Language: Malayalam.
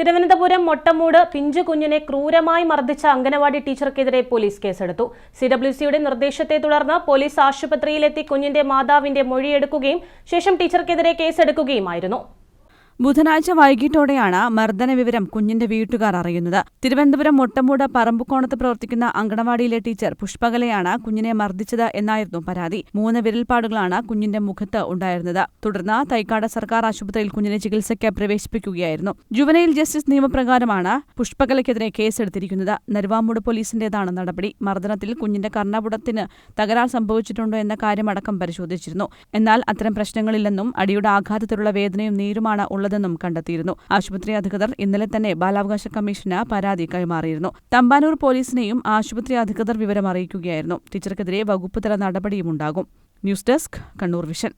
തിരുവനന്തപുരം മൊട്ടമൂട് പിഞ്ചു കുഞ്ഞിനെ ക്രൂരമായി മർദ്ദിച്ച അംഗനവാടി ടീച്ചർക്കെതിരെ പോലീസ് കേസെടുത്തു. സി ഡബ്ല്യു സിയുടെ നിർദ്ദേശത്തെ തുടർന്ന് പോലീസ് ആശുപത്രിയിലെത്തി കുഞ്ഞിന്റെ മാതാവിന്റെ മൊഴിയെടുക്കുകയും ശേഷം ടീച്ചർക്കെതിരെ കേസെടുക്കുകയുമായിരുന്നു. ബുധനാഴ്ച വൈകിട്ടോടെയാണ് മർദ്ദന വിവരം കുഞ്ഞിന്റെ വീട്ടുകാർ അറിയുന്നത്. തിരുവനന്തപുരം മുട്ടമൂട് പറമ്പുകോണത്ത് പ്രവർത്തിക്കുന്ന അങ്കണവാടിയിലെ ടീച്ചർ പുഷ്പകലയാണ് കുഞ്ഞിനെ മർദ്ദിച്ചത് എന്നായിരുന്നു പരാതി. മൂന്ന് വിരൽപ്പാടുകളാണ് കുഞ്ഞിന്റെ മുഖത്ത് ഉണ്ടായിരുന്നത്. തുടർന്ന് തൈക്കാട് സർക്കാർ ആശുപത്രിയിൽ കുഞ്ഞിനെ ചികിത്സയ്ക്ക് പ്രവേശിപ്പിക്കുകയായിരുന്നു. ജുവനൈൽ ജസ്റ്റിസ് നിയമപ്രകാരമാണ് പുഷ്പകലയ്ക്കെതിരെ കേസെടുത്തിരിക്കുന്നത്. നരുവാമൂട് പോലീസിന്റേതാണ് നടപടി. മർദ്ദനത്തിൽ കുഞ്ഞിന്റെ കർണപുടത്തിന് തകരാർ സംഭവിച്ചിട്ടുണ്ടോ എന്ന കാര്യമടക്കം പരിശോധിച്ചിരുന്നു. എന്നാൽ അത്തരം പ്രശ്നങ്ങളില്ലെന്നും അടിയുടെ ആഘാതത്തിലുള്ള വേദനയും നീരുമാണ് ഉള്ളതെന്നും കണ്ടെത്തിയിരുന്നു. ആശുപത്രി അധികൃതർ ഇന്നലെ തന്നെ ബാലാവകാശ കമ്മീഷന് പരാതി കൈമാറിയിരുന്നു. തമ്പാനൂർ പോലീസിനെയും ആശുപത്രി അധികൃതർ വിവരം അറിയിക്കുകയായിരുന്നു. ടീച്ചർക്കെതിരെ വകുപ്പുതല നടപടിയും ഉണ്ടാകും ന്യൂസ് ഡെസ്ക് കണ്ണൂർ വിഷൻ.